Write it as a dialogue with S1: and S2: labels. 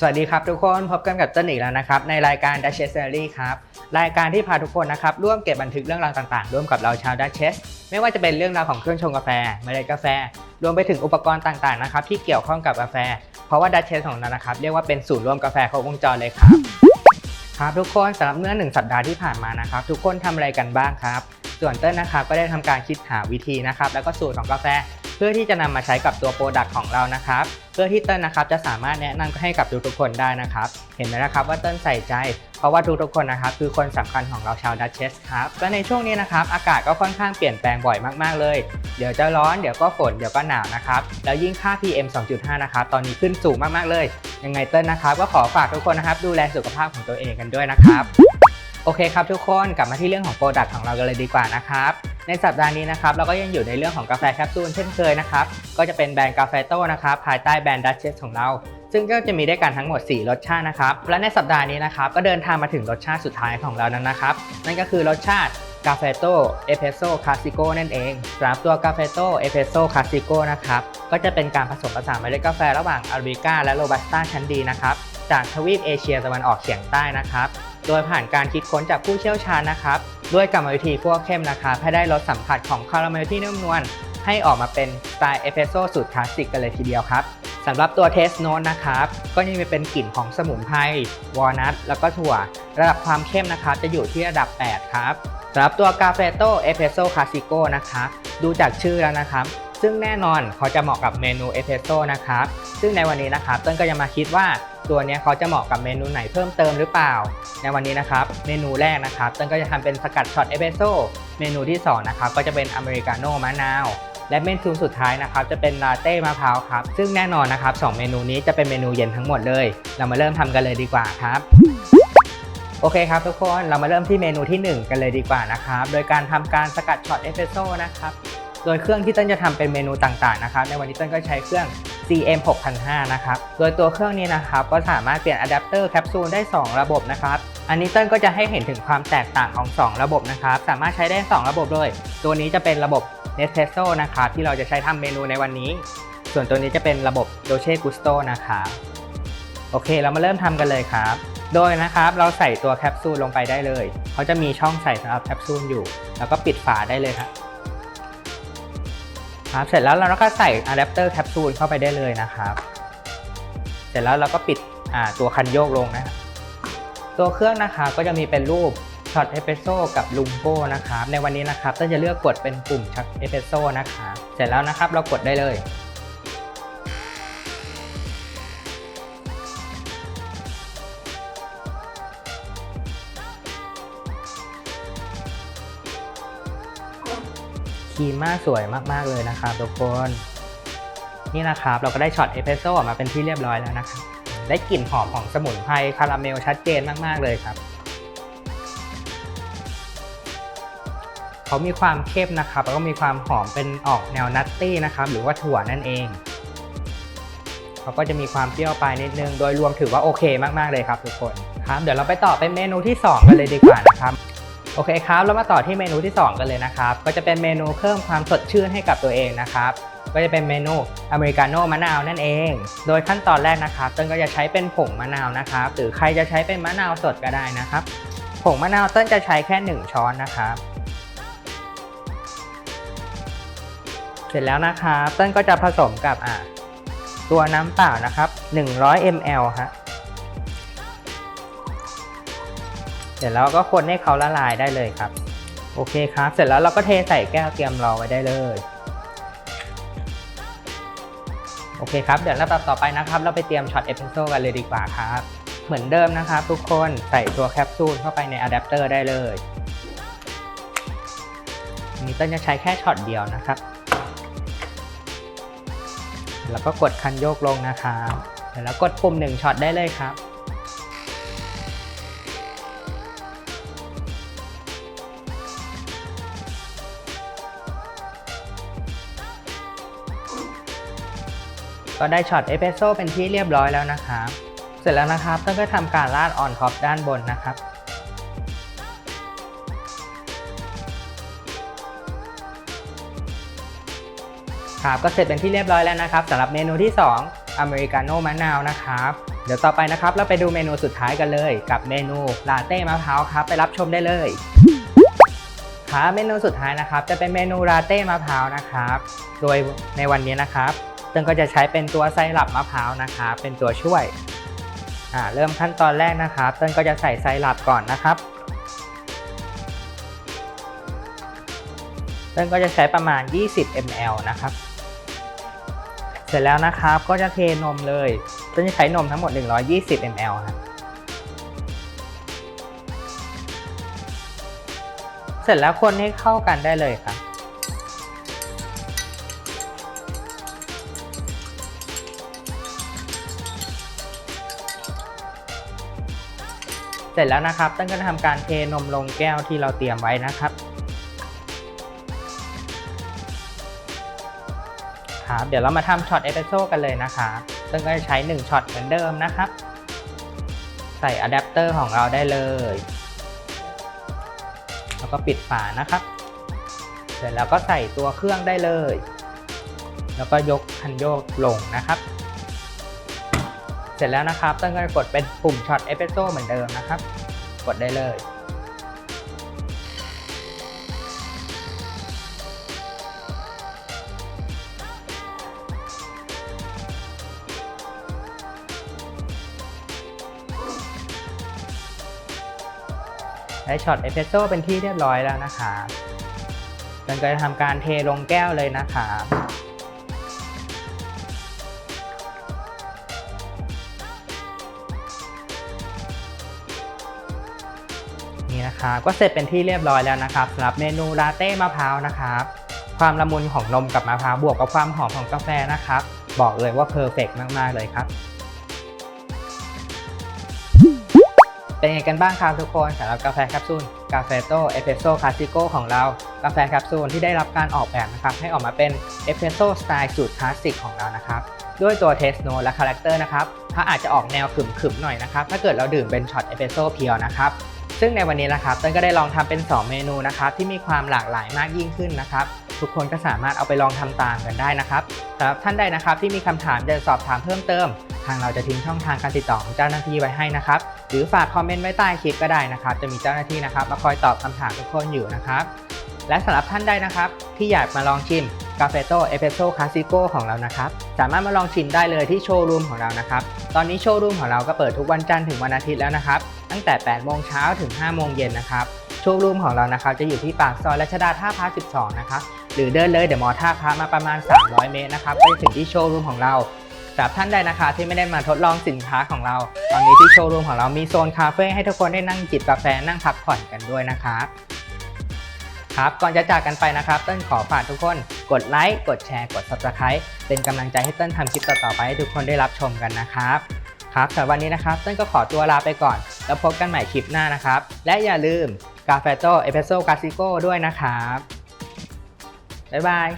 S1: สวัสดีครับทุกคนพบกันกับเต้นอีกแล้วนะครับ ในรายการ Duchess Diary ครับ รายการที่พาทุกคนนะครับ ร่วมเก็บบันทึกเรื่องราวต่างๆ ร่วมกับเราชาว Duchess ไม่ว่าจะเป็นเรื่องราวของเครื่องชงกาแฟเมล็ดกาแฟ รวมไปถึงอุปกรณ์ต่างๆนะครับที่เกี่ยวข้องกับกาแฟ เพราะว่า Duchess ของเรานะครับเรียกว่าเป็นศูนย์รวมกาแฟครบวงจรเลยครับครับทุกคนสำหรับเมื่อหนึ่งสัปดาห์ที่ผ่านมานะครับ ทุกคนทำอะไรกันบ้างครับ ส่วนเต้นนะครับก็ได้ทำการคิดหาวิธีนะครับแล้วก็สูตรของกาแฟ เพื่อที่จะนำมาใช้กับตัวโปรดักต์ของเรานะครับ เพื่อที่เต้นนะครับจะสามารถแนะนำให้กับทุกๆคนได้นะครับ เห็นไหมนะครับว่าเต้นใส่ใจ เพราะว่าทุกๆคนนะครับคือคนสำคัญของเราชาวดัชเชสครับและในช่วงนี้นะครับอากาศก็ค่อนข้างเปลี่ยนแปลงบ่อยมากๆเลย เดี๋ยวจะร้อนเดี๋ยวก็ฝนเดี๋ยวก็หนาวนะครับ แล้วยิ่งค่า PM 2.5 นะครับตอนนี้ขึ้นสูงมากๆเลย ยังไงเต้นนะครับก็ขอฝากทุกคนนะครับดูแลสุขภาพของตัวเองกันด้วยนะครับ โอเคครับทุกคนกลับมาที่เรื่องของโปรดักต์ของเรากันเลยดีกว่านะครับ ในสัปดาห์นี้นะครับเราก็ยังอยู่ในเรื่องของกาแฟแคปซูลเช่นเคยนะครับก็จะเป็นแบรนด์กาแฟโต้นะครับภายใต้แบรนด์ดัชเชสของเรา ซึ่งก็จะมีด้วยกันทั้งหมด 4 รสชาตินะครับและในสัปดาห์นี้นะครับก็เดินทางมาถึงรสชาติสุดท้ายของเรานั้นนะครับ นั่นก็คือรสชาติกาเฟโต้เอเปรสโซ่คลาสิโกนั่นเองสำหรับตัวกาเฟโต้เอเปรสโซ่คลาสสิโกนะครับก็จะเป็นการผสมผสานเมล็ดกาแฟระหว่างอาราบิก้าและโรบัสต้าชั้นดีนะครับจากทวีปเอเชียตะวันออกเฉียงใต้นะครับ โดยผ่านการคิดค้นจากผู้เชี่ยวชาญนะครับ ด้วยกรรมวิธีคั่วเข้มนะครับให้ได้รสสัมผัสของคาราเมลที่นุ่มนวลให้ออกมาเป็นสไตล์เอสเปรสโซ่สูตรคลาสสิกกันเลยทีเดียวครับสำหรับตัวเทสโนตนะครับ ก็ยังมีเป็นกลิ่นของสมุนไพรวอลนัทแล้วก็ถั่ว ระดับความเข้มนะครับ จะอยู่ที่ระดับ 8 ครับสำหรับตัวกาเฟโตเอสเปรสโซ่คลาสสิโกนะครับดูจากชื่อแล้วนะครับ ซึ่งแน่นอนเขาจะเหมาะกับเมนูเอสเปรสโซ่นะครับ ซึ่งในวันนี้นะครับต้นก็จะมาคิดว่าตัวนี้เขาจะเหมาะกับเมนูไหนเพิ่มเติมหรือเปล่า ในวันนี้นะครับ เมนูแรกนะครับต้นก็จะทำเป็นสกัดช็อตเอสเปรสโซ่ เมนูที่สองนะครับก็จะเป็นอเมริกาโน่มะนาว และเมนูสุดท้ายนะครับจะเป็นลาเต้มะพร้าวครับ ซึ่งแน่นอนนะครับสองเมนูนี้จะเป็นเมนูเย็นทั้งหมดเลย เรามาเริ่มทำกันเลยดีกว่าครับโอเคครับทุกคนเรามาเริ่มที่เมนูที่ 1 กันเลยดีกว่านะครับ โดยการทำการสกัดช็อตเอสเปรสโซ่นะครับ โดยเครื่องที่ต้นจะทำเป็นเมนูต่างๆนะครับในวันนี้ต้นก็ใช้เครื่อง CM 6005นะครับโดยตัวเครื่องนี้นะครับก็สามารถเปลี่ยนอะแดปเตอร์แคปซูลได้ 2 ระบบนะครับอันนี้ต้นก็จะให้เห็นถึงความแตกต่างของ 2 ระบบนะครับสามารถใช้ได้ 2 ระบบเลย ตัวนี้จะเป็นระบบ Nespresso นะครับที่เราจะใช้ทำเมนูในวันนี้ ส่วนตัวนี้จะเป็นระบบ Dolce Gusto นะครับโอเคเรามาเริ่มทำกันเลยครับ โดยนะครับเราใส่ตัวแคปซูลลงไปได้เลย เขาจะมีช่องใส่สำหรับแคปซูลอยู่ แล้วก็ปิดฝาได้เลยครับ ครับเสร็จแล้วเราก็ใส่อะแดปเตอร์แคปซูลเข้าไปได้เลยนะครับ เสร็จแล้วเราก็ปิดตัวคันโยกลงนะครับตัวเครื่องนะครับก็จะมีเป็นรูปช็อตเอสเปรสโซ่กับลุงโก้นะครับในวันนี้นะครับก็จะเลือกกดเป็นปุ่มช็อตเอสเปรสโซ่นะครับเสร็จแล้วนะครับเรากดได้เลย ครีมมาสวยมากๆเลยนะครับทุกคน นี่นะครับเราก็ได้ช็อตเอสเปรสโซ่ออกมาเป็นที่เรียบร้อยแล้วนะครับได้กลิ่นหอมของสมุนไพรคาราเมลชัดเจนมากๆเลยครับเขามีความเข้มนะครับ แล้วก็มีความหอมเป็นออกแนวนัตตี้นะครับ หรือว่าถั่วนั่นเองเขาก็จะมีความเปรี้ยวไปนิดนึง โดยรวมถือว่าโอเคมากๆเลยครับทุกคนครับ เดี๋ยวเราไปต่อเป็นเมนูที่ 2 กันเลยดีกว่านะครับ โอเคครับเรามาต่อที่เมนูที่ 2 กันเลยนะครับ ก็จะเป็นเมนูเพิ่มความสดชื่นให้กับตัวเองนะครับ ก็จะเป็นเมนูอเมริกาโน่มะนาวนั่นเอง โดยขั้นตอนแรกนะครับต้นก็จะใช้เป็นผงมะนาวนะครับ หรือใครจะใช้เป็นมะนาวสดก็ได้นะครับ ผงมะนาวต้นจะใช้แค่ 1 ช้อนนะครับ เสร็จแล้วนะครับต้นก็จะผสมกับอะตัวน้ำเปล่านะครับ 100 ml ฮะ เสร็จแล้วก็คนให้เขาละลายได้เลยครับ โอเคครับ เสร็จแล้วเราก็เทใส่แก้วเตรียมรอไว้ได้เลย โอเคครับ เดี๋ยวลำดับต่อไปนะครับ เราไปเตรียมช็อตเอสเปรสโซ่กันเลยดีกว่าครับ เหมือนเดิมนะครับ ทุกคนใส่ตัวแคปซูลเข้าไปในอะแดปเตอร์ได้เลยนี้ต้นจะใช้แค่ช็อตเดียวนะครับ แล้วก็กดคันโยกลงนะครับเสร็จแล้วกดปุ่มหนึ่งช็อตได้เลยครับ ก็ได้ช็อตเอสเปรสโซ่เป็นที่เรียบร้อยแล้วนะครับ เสร็จแล้วนะครับต้นก็ทำการราดออนท็อปด้านบนนะครับครับก็เสร็จเป็นที่เรียบร้อยแล้วนะครับสำหรับเมนูที่ 2อเมริกาโน่มะนาวนะครับ เดี๋ยวต่อไปนะครับ เราไปดูเมนูสุดท้ายกันเลย กับเมนูลาเต้มะพร้าวครับ ไปรับชมได้เลยครับเมนูสุดท้ายนะครับ จะเป็นเมนูลาเต้มะพร้าวนะครับ โดยในวันนี้นะครับ เติ้งก็จะใช้เป็นตัวไซรัปมะพร้าวนะครับเป็นตัวช่วยอ่าเริ่มขั้นตอนแรกนะครับเติ้งก็จะใส่ไซรัปก่อนนะครับเติ้งก็จะใช้ประมาณ 20 ml นะครับ เสร็จแล้วนะครับก็จะเทนมเลยเติ้งจะใช้นมทั้งหมด 120 ml ครับเสร็จแล้วคนให้เข้ากันได้เลยครับ สร็จแล้วนะครับต้นก็จะทำการเทนมลงแก้วที่เราเตรียมไว้นะครับครับเดี๋ยวเรามาทำช็อตเอสเปรสโซ่กันเลยนะครับต้นก็จะใช้ 1ช็อตเหมือนเดิมนะครับ ใส่อะแดปเตอร์ของเราได้เลย แล้วก็ปิดฝานะครับ เสร็จแล้วก็ใส่ตัวเครื่องได้เลย แล้วก็ยกคันโยกลงนะครับ เสร็จแล้วนะครับต้นก็จะกดเป็นปุ่มช็อตเอสเปรสโซ่เหมือนเดิมนะครับ กดได้เลย ได้ช็อตเอสเปรสโซ่เป็นที่เรียบร้อยแล้วนะครับต้นก็จะทำการเทลงแก้วเลยนะครับ ครับก็เสร็จเป็นที่เรียบร้อยแล้วนะครับสำหรับเมนูลาเต้มะพร้าวนะครับความละมุนของนมกับมะพร้าวบวกกับความหอมของกาแฟนะครับ บอกเลยว่าเพอร์เฟกมากๆเลยครับ เป็นไงกันบ้างครับทุกคนสำหรับกาแฟแคปซูลกาเฟโตเอสเปรสโซ่คลาสสิโกของเรากาแฟแคปซูลที่ได้รับการออกแบบนะครับ ให้ออกมาเป็นเอสเปรสโซ่สไตล์สูตรคลาสสิกของเรานะครับ ด้วยตัวเทสโนและคาแรคเตอร์นะครับ ถ้าอาจจะออกแนวขึมๆหน่อยนะครับ ถ้าเกิดเราดื่มเป็นช็อตเอสเปรสโซ่เพียวนะครับ ซึ่งในวันนี้นะครับเต้นก็ได้ลองทำเป็น 2 เมนูนะครับที่มีความหลากหลายมากยิ่งขึ้นนะครับทุกคนก็สามารถเอาไปลองทำตามกันได้นะครับสำหรับท่านใดนะครับที่มีคำถามจะสอบถามเพิ่มเติม ทางเราจะทิ้งช่องทางการติดต่อของเจ้าหน้าที่ไว้ให้นะครับหรือฝากคอมเมนต์ไว้ใต้คลิปก็ได้นะครับจะมีเจ้าหน้าที่นะครับมาคอยตอบคำถามทุกคนอยู่นะครับและสำหรับท่านใดนะครับที่อยากมาลองชิมกาเฟโตเอเปโซคาสสิโกของเรานะครับ สามารถมาลองชิมได้เลยที่โชว์รูมของเรานะครับ ตอนนี้โชว์รูมของเราก็เปิดทุกวันจันทร์ถึงวันอาทิตย์แล้วนะครับ ตั้งแต่ 8 โมงเช้าถึง 5 โมงเย็นนะครับโชว์รูมของเรานะครับจะอยู่ที่ปากซอยรัชดาท่าพระ12 นะครับ หรือเดินเลยเดี๋ยวมอท่าพระมาประมาณ 300 เมตรนะครับก็จะถึงที่โชว์รูมของเราสำหรับท่านใดนะคะที่ไม่ได้มาทดลองสินค้าของเรา ตอนนี้ที่โชว์รูมของเรามีโซนคาเฟ่ให้ทุกคนได้นั่งจิบกาแฟนั่งพักผ่อนกันด้วยนะครับครับก่อนจะจากกันไปนะครับเต้นขอฝากทุกคนกดไลค์กดแชร์กด Subscribe เป็นกำลังใจให้เต้นทำคลิปต่อๆไปให้ทุกคนได้รับชมกันนะครับครับสำหรับวันนี้นะครับเต้นก็ขอตัวลาไปก่อน แล้วพบกันใหม่คลิปหน้านะครับ และอย่าลืมกาแฟโตเอสเปรสโซ่กาซิโก้ด้วยนะครับ บ๊ายบาย